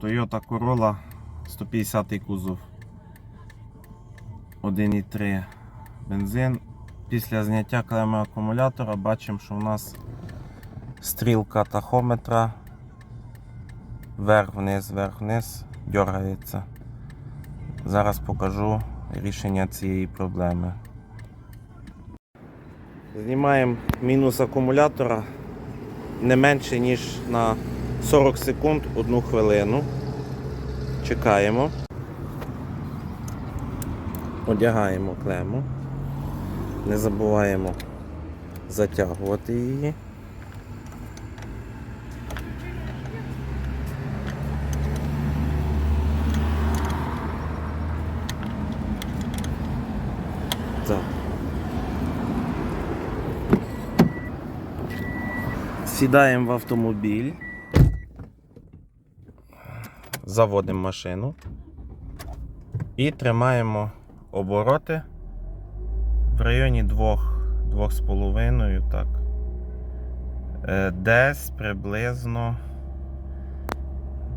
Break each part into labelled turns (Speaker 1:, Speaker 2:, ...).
Speaker 1: Toyota Corolla 150 кузов. 1,3 бензин. Після зняття клеми акумулятора бачимо, що у нас стрілка тахометра вверх-вниз, вверх-вниз дергається. Зараз покажу рішення цієї проблеми. Знімаємо мінус акумулятора не менше, ніж на 40 секунд 1 хвилину. Чекаємо. Одягаємо клему. Не забуваємо затягувати її. Сідаємо в автомобіль. Заводимо машину і тримаємо обороти в районі 2-2,5, так. Е, Десь приблизно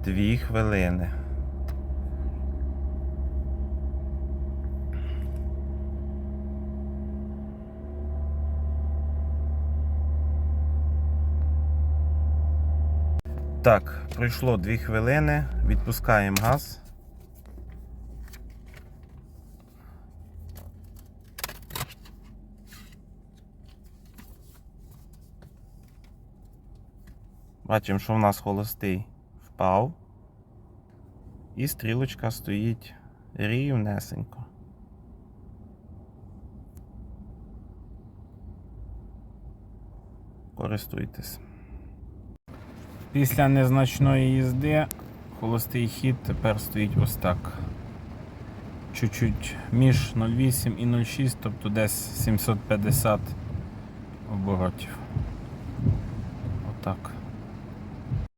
Speaker 1: 2 хвилини. Так, пройшло 2 хвилини, відпускаємо газ. Бачимо, що в нас холостий впав. І стрілочка стоїть рівнесенько. Користуйтесь. Після незначної їзди холостий хід тепер стоїть ось так. Чуть-чуть між 0,8 і 0,6, тобто десь 750 оборотів. Отак.